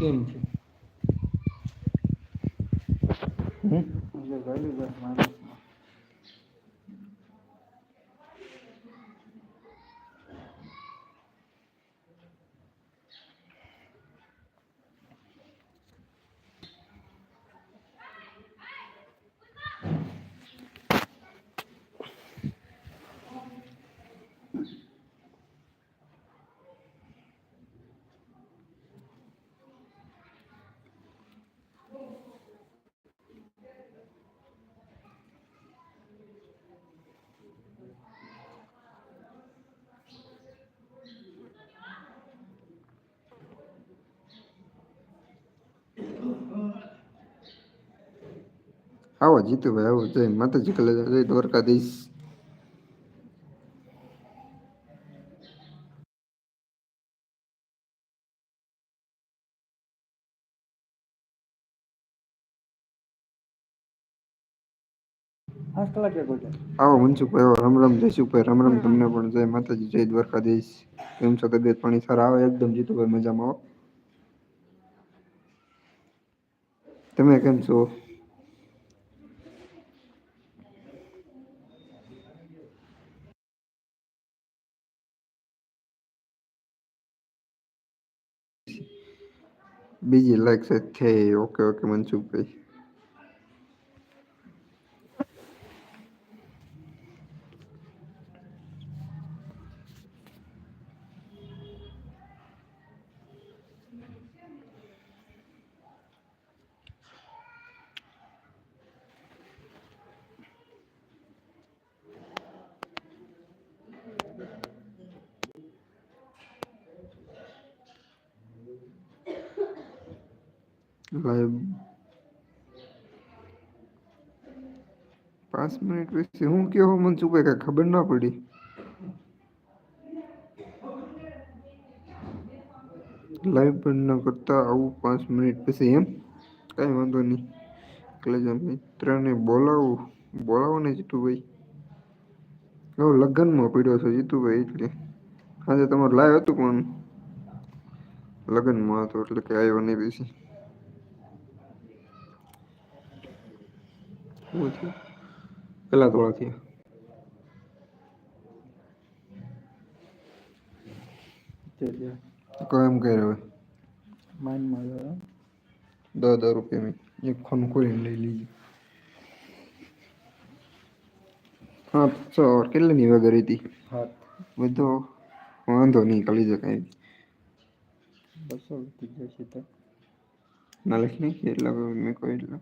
કેમ છે? હમ? આવો જીતુભાઈ આવો, જય માતાજી, કલે, જય દ્વારકાધીશ. આવો મનસુખભાઈ આવો, રામ રામ જયસુખભાઈ રામ રામ, તમને પણ જય માતાજી, જય દ્વારકાધીશ. કેમ છો, તબિયત પાણી સારા? આવે, એકદમ જીતુભાઈ મજામાં આવો તમે કેમ છો? બીજી છે થઈ ઓકે ઓકે મનસુખભાઈ લાઈવ પાંચ મિનિટ પછી હું કેવો મનસુખભાઈ કઈ ખબર ના પડી. લાઈવ બંધ ન કરતા આવું પાંચ મિનિટ પછી એમ? કાંઈ વાંધો નહીં. એટલે જ મિત્રને બોલાવું બોલાવો ને જીતુભાઈ. હવે લગ્નમાં પડ્યો છે જીતુભાઈ, એટલે આજે તમારું લાઈવ હતું પણ લગ્નમાં હતો, એટલે કે આવ્યો નહીં પછી. શું થયું પેલા થોડા થયા કોઈ એમ કહે હવે માઇન્ડમાં ગયો દસ દસ રૂપિયા મેં એક ફોન ખોલીને લઈ લીધી હા તો કેટલાની વગર હતી હાથ બધો વાંધો નહીં કરી જાય કાંઈ બસો રૂપિયા જશે તો ના લખ નહીં એટલા મેં કોઈ એટલા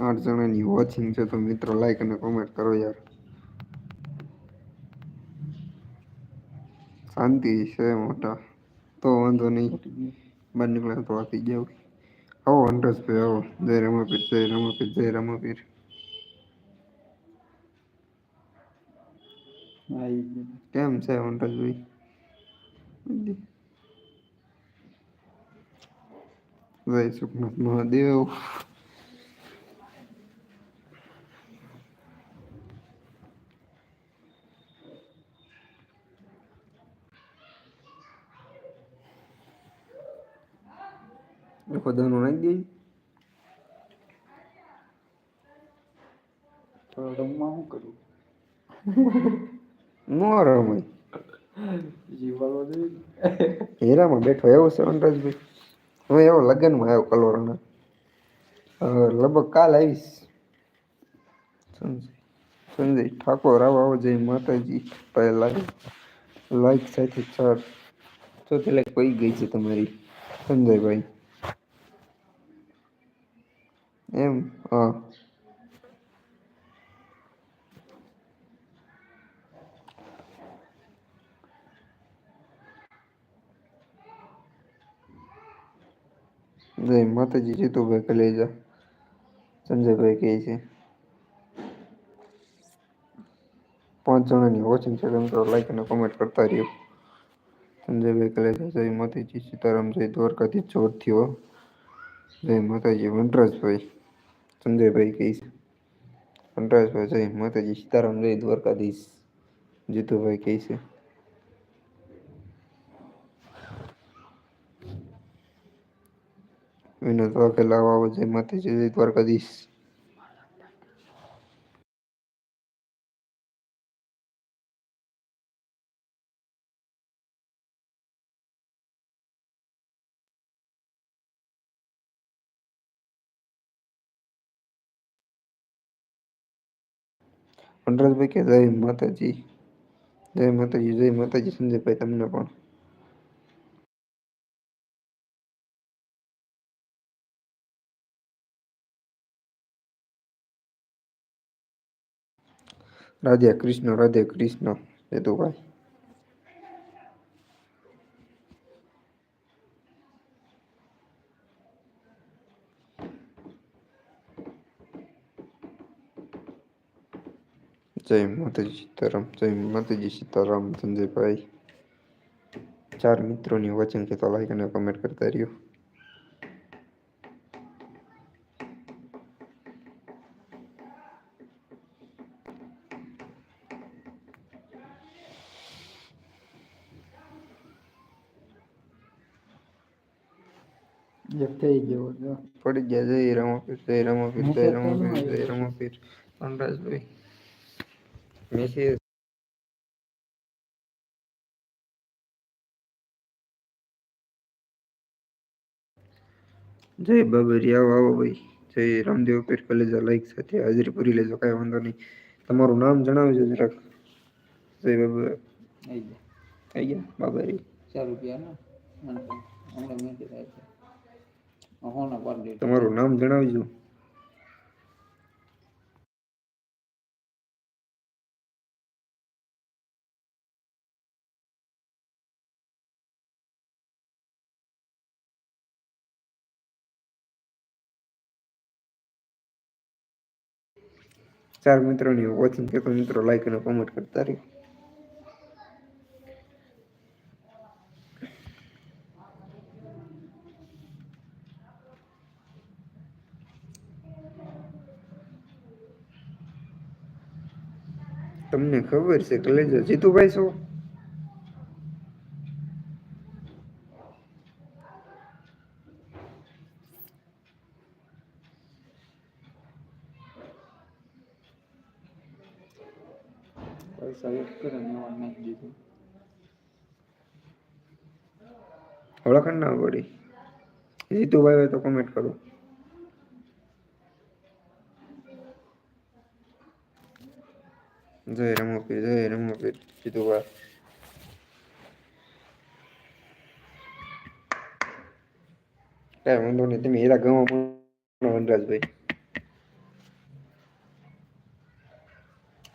આઠ જણાની વોચિંગ છે તો મિત્રો લાઈક અને કોમેન્ટ કરો યાર. શાંતિ છે મોટા. તો વાંધો નહીં. બહાર નીકળ્યા તો આપી જાવ આવો હંડ્રેસભાઈ આવો. જય રમાપીર જય રમાપીર જય રમાપીર. કેમ છે હંડ્રેસભાઈ જય સુખનાથ મહાદેવ. આખો દાનો નાખી દઈ તો રમવા શું કરું નો રમાય જીવાલો હેરામાં બેઠો એવો છે વનરાજભાઈ હવે એવો લગ્નમાં આવ્યો કલોરાના લગભગ કાલ આવીશ સંજય સંજય ઠાકોર આવો આવો જય માતાજી પહેલા લાઈક સાથે ચાર તો લાઈક કોઈ ગઈ છે તમારી સંજયભાઈ એમ હા જય માતાજી જીતુભાઈ કલેજા સંજયભાઈ કહે છે પાંચ જણાની વોચિંગ છે તમે તો લાઈક અને કોમેન્ટ કરતા રહ્યો સંજયભાઈ કલેજા જય માતાજી સીતારામ જય દ્વારકાથી જોરથી હો જય માતાજી વનરાજભાઈ સંજયભાઈ કહે છે વનરાજભાઈ જય માતાજી સીતારામ જય દ્વારકાધીશ જીતુભાઈ કહે છે વિનોદ વાઘેલા વાવ જય માતાજી જય દ્વારકાધીશ વનરાજભાઈ કે, જય માતાજી જય માતાજી જય માતાજી, સંજયભાઈ તમને પણ. રાધે કૃષ્ણ રાધે કૃષ્ણ હેતુભાઈ જય માતાજી સીતારામ જય માતાજી સીતારામ સંજયભાઈ ચાર મિત્રોની વચન છે તો લાઈક અને કમેન્ટ કરતા રહ્યો એક થઈ ગયો જો પડી ગયા જય રામાપીર જય રામાપીર જય રામાપીર જય રામાપીર વનરાજભાઈ મેસેજ જય બાબરી આવો આવો ભાઈ જય રામદેવ પીર કલેજા લાઈક સાથે હાજરી પૂરી લેજો કાંઈ વાંધો નહીં તમારું નામ જણાવજો જરાક જય બાબા આવી ગયા થઈ ગયા બાબરી ચાર રૂપિયા ને હમણાં મેં થાય છે હોના પર દે તમારું નામ જણાવજો ચાર મિત્રોની વોચિંગ કે તો મિત્રો લાઈક અને કોમેન્ટ કરતા રહી. તમને ખબર છે, કલેજો જીતુભાઈ છો? પૈસા એક કરે ને એવા નાખી દીધું ઓળખાણ ના પડી. જીતુભાઈ હોય તો કોમેન્ટ કરો. જય રમોપીર જય રમોપીર જીતુભાઈ. કાંઈ વાંધો નહીં તમે એરા ગમો પણ વનરાજભાઈ.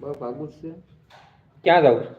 બસ આગું છે. Quem é Adelso?